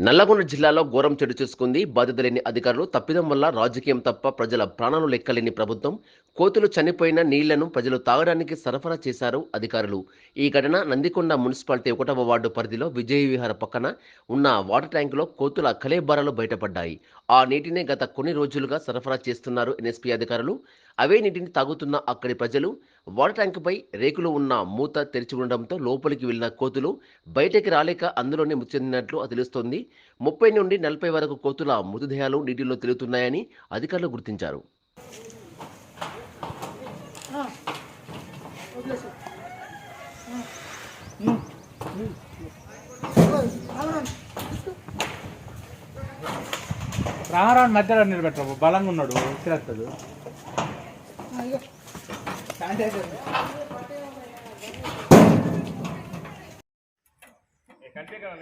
నల్లగొండ జిల్లాలో ఘోరం చెడు చూసుకుంది. బాధితులేని అధికారులు తప్పిదం వల్ల రాజకీయం తప్ప ప్రజల ప్రాణాలు లెక్కలేని ప్రభుత్వం. కోతులు చనిపోయిన నీళ్ళను ప్రజలు తాగడానికి సరఫరా చేశారు అధికారులు. ఈ ఘటన నందికొండ మున్సిపాలిటీ ఒకటవ వార్డు పరిధిలో విజయ విహార పక్కన ఉన్న వాటర్ ట్యాంకులో కోతుల కలేబారాలు బయటపడ్డాయి. ఆ నీటిని గత కొన్ని రోజులుగా సరఫరా చేస్తున్నారు ఎన్ఎస్పీ అధికారులు. అవే నీటిని తాగుతున్న అక్కడి ప్రజలు వాటర్ ట్యాంకుపై రేకులు ఉన్న మూత తెరిచి ఉండడంతో లోపలికి వెళ్ళిన కోతులు బయటకి రాలేక అందులోనే మృతి చెందినట్లు తెలుస్తోంది. ముప్పై నుండి నలభై వరకు కోతుల మృతదేహాలు నీటిలో తిరుగుతున్నాయని అధికారులు గుర్తించారు. రామారావు మధ్యలో నిలబెట్టరు బలంగా ఉన్నాడు. తిరగదు கண்டிப்பாக